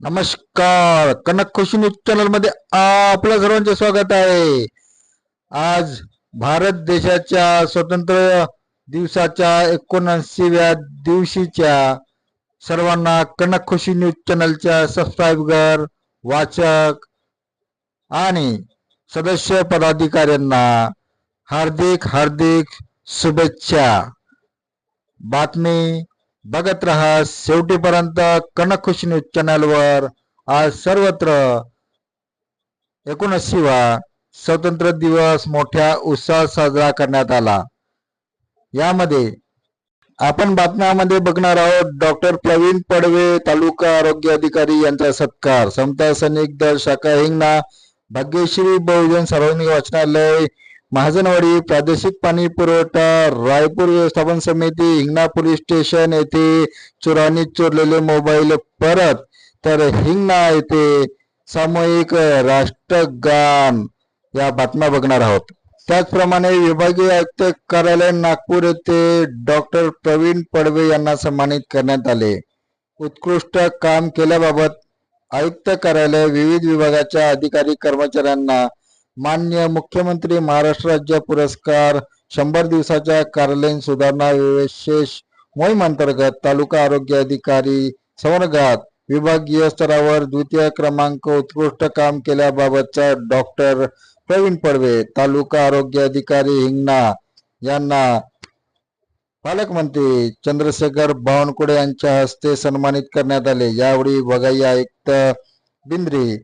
नमस्कार. कनक खुशी न्यूज चॅनलमध्ये आपल्या सर्वांचे स्वागत आहे. आज भारत देशाच्या स्वतंत्र दिवसाच्या एकोणऐंशीव्या दिवशीच्या सर्वांना कनक खुशी न्यूज चॅनलच्या सबस्क्राईबर वाचक आणि सदस्य पदाधिकाऱ्यांना हार्दिक हार्दिक शुभेच्छा. बातमी बघत रहा. शेवटीपर्यंत कनक खुशी न्यूज चॅनलवर. आज सर्वत्र एकोणऐंशी वा स्वतंत्र दिवस मोठ्या उत्साहात साजरा करण्यात आला. यामध्ये आपण बातम्यामध्ये बघणार आहोत डॉक्टर प्रवीण पडवे तालुका आरोग्य अधिकारी यांचा सत्कार. समता सैनिक दल शाखा हिंगणा भाग्यश्री बहुजन सार्वजनिक वाचनालय महाजनवाडी प्रादेशिक पाणी पुरवठा रायपूर व्यवस्थापन समिती हिंगणा पोलीस स्टेशन येथे चोरांनी चोरलेले मोबाईल परत तर हिंगणा येथे सामूहिक राष्ट्रगान या बातम्या बघणार आहोत. त्याचप्रमाणे विभागीय आयुक्त कार्यालय नागपूर येथे डॉक्टर प्रवीण पडवे यांना सन्मानित करण्यात आले. उत्कृष्ट काम केल्याबाबत आयुक्त कार्यालय विविध विभागाच्या अधिकारी कर्मचाऱ्यांना मान्य मुख्यमंत्री महाराष्ट्र राज्य पुरस्कार शंभर दिवसाच्या कार्यालयीन सुधारणा विशेष मोहीम अंतर्गत तालुका आरोग्य अधिकारी संवर्गात विभागीय स्तरावर द्वितीय क्रमांक उत्कृष्ट काम केल्याबाबतचा डॉक्टर प्रवीण पडवे तालुका आरोग्य अधिकारी हिंगणा यांना पालकमंत्री चंद्रशेखर बावनकुळे यांच्या हस्ते सन्मानित करण्यात आले. यावेळी विभागीय आयुक्त बिंद्री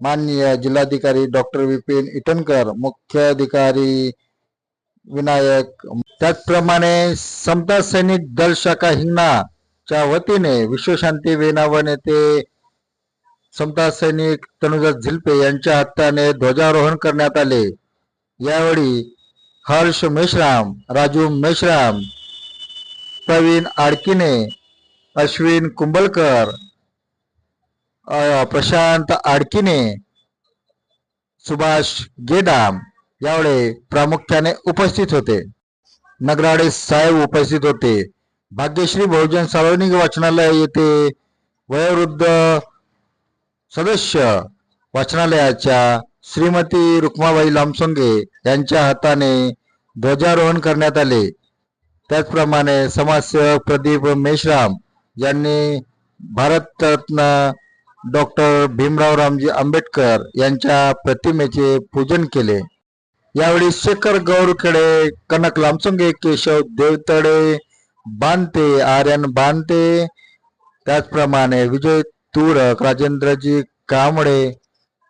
माननीय जिल्हाधिकारी डॉक्टर विपिन इटनकर मुख्य अधिकारी विनायक त्याचप्रमाणे समता सैनिक दल शाखा हिंगणाच्या वतीने विश्वशांती वेनावन येथे समता सैनिक तनुजा झिल्पे यांच्या हाताने ध्वजारोहण करण्यात आले. यावेळी हर्ष मेश्राम राजू मेश्राम प्रवीण आडकिने अश्विन कुंबलकर प्रशांत आडकिने सुभाष गेदाम यावेळी प्रामुख्याने उपस्थित होते. नगराडे साहेब उपस्थित होते. भाग्यश्री बहुजन सार्वजनिक वाचनालय येथे वयोवृद्ध सदस्य वाचनालयाच्या श्रीमती रुक्माबाई लामसोंगे यांच्या हाताने ध्वजारोहण करण्यात आले. त्याचप्रमाणे समाजसेवक प्रदीप मेश्राम यांनी भारतरत्न डॉक्टर भीमराव रामजी आंबेडकर यांच्या प्रतिमेचे पूजन केले. यावेळी शेखर गौरखेडे कनक लामसंगे केशव देवतडे बांते आर्यन बांते त्याचप्रमाणे विजय तुरक राजेंद्रजी कांबळे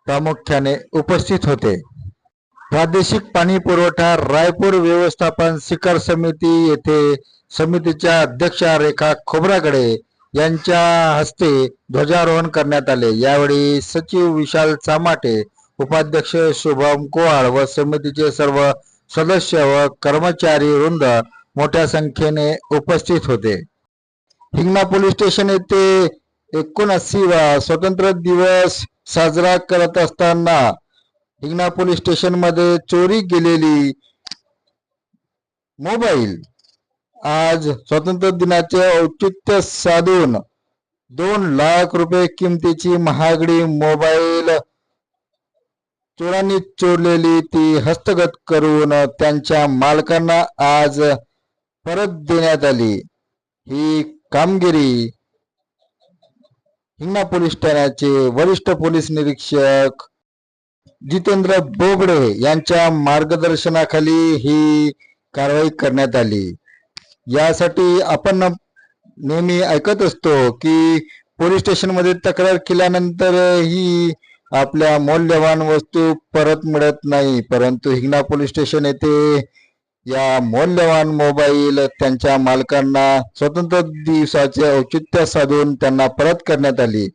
प्रामुख्याने उपस्थित होते. प्रादेशिक पाणी पुरवठा रायपूर व्यवस्थापन शिखर समिती येथे समितीच्या अध्यक्षा रेखा खोबरागडे यांच्या हस्ते ध्वजारोहण करण्यात आले. यावेळी सचिव विशाल चामाटे उपाध्यक्ष शुभम कोहाळ व समितीचे सर्व सदस्य व कर्मचारी वृंद मोठ्या संख्येने उपस्थित होते. हिंगणा पोलीस स्टेशन येथे एकोणऐंशीवा स्वतंत्र दिवस साजरा करत असताना हिंगणा पोलीस स्टेशनमध्ये चोरी गेलेली मोबाईल आज स्वातंत्र्य दिनाचे औचित्य साधून दोन लाख रुपये किमतीची महागडी मोबाईल चोरांनी चोरलेली ती हस्तगत करून त्यांच्या मालकांना आज परत देण्यात आली. ही कामगिरी हिंगणा पोलीस ठाण्याचे वरिष्ठ पोलीस निरीक्षक जितेंद्र बोबडे यांच्या मार्गदर्शनाखाली ही कारवाई करण्यात आली. यासाठी आपण नेहमी ऐकत असतो की पोलीस स्टेशनमध्ये तक्रार केल्यानंतर ही आपल्या मौल्यवान वस्तू परत मिळत नाही. परंतु हिंगणा पोलीस स्टेशन येथे या मौल्यवान मोबाईल त्यांच्या मालकांना स्वतंत्र दिवसाचे औचित्य साधून त्यांना परत करण्यात आली.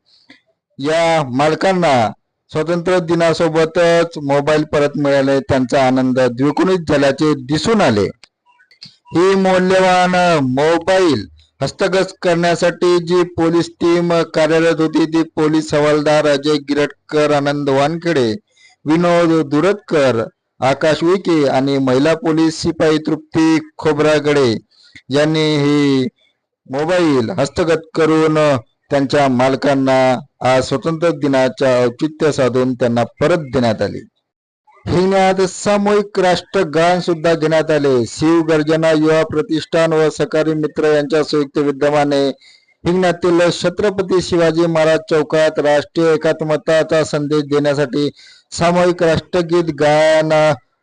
या मालकांना स्वातंत्र्य दिनासोबतच मोबाईल परत मिळाले त्यांचा आनंद द्विगुणित झाल्याचे दिसून आले. ही मौल्यवान मोबाईल हस्तगत करण्यासाठी जी पोलीस टीम कार्यरत होती ती पोलीस हवालदार अजय गिरटकर आनंद वानखेडे विनोद दुरतकर आकाश विके आणि महिला पोलीस शिपाई तृप्ती खोबरागडे यांनी ही मोबाईल हस्तगत करून त्यांच्या मालकांना आज स्वतंत्र दिनाच्या औचित्य साधून त्यांना परत देण्यात आली. हिंगण्यात सामूहिक राष्ट्रगान सुद्धा घेण्यात आले. शिव गर्जना युवा प्रतिष्ठान व सहकारी मित्र यांच्या संयुक्त विद्यमाने हिंगण्यातील छत्रपती शिवाजी महाराज चौकात राष्ट्रीय एकात्मताचा संदेश देण्यासाठी सामूहिक राष्ट्रगीत गायन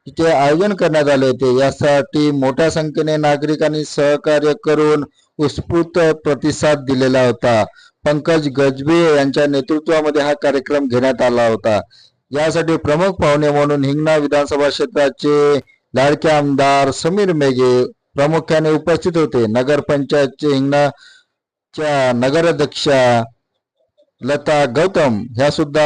चे आयोजन करण्यात आले होते. यासाठी मोठ्या संख्येने नागरिकांनी सहकार्य करून उत्स्फूर्त प्रतिसाद दिलेला होता. पंकज गजबे यांच्या नेतृत्वामध्ये हा कार्यक्रम घेण्यात आला होता. यासाठी प्रमुख पाहुणे म्हणून हिंगणा विधानसभा क्षेत्राचे लाडके आमदार समीर मेघे प्रामुख्याने उपस्थित होते. नगरपंचायतचे हिंगणाच्या नगराध्यक्षा लता गौतम ह्या सुद्धा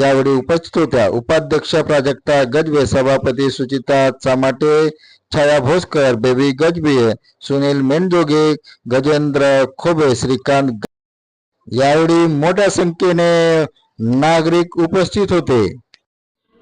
यावेळी उपस्थित होत्या. उपाध्यक्ष प्राजक्ता गजबे सभापती सुचिता चामाटे छाया भोसकर बेबी गजबे सुनील मेंढजोगे गजेंद्र खोबे श्रीकांत यावेळी मोठ्या संख्येने नागरिक उपस्थित होते.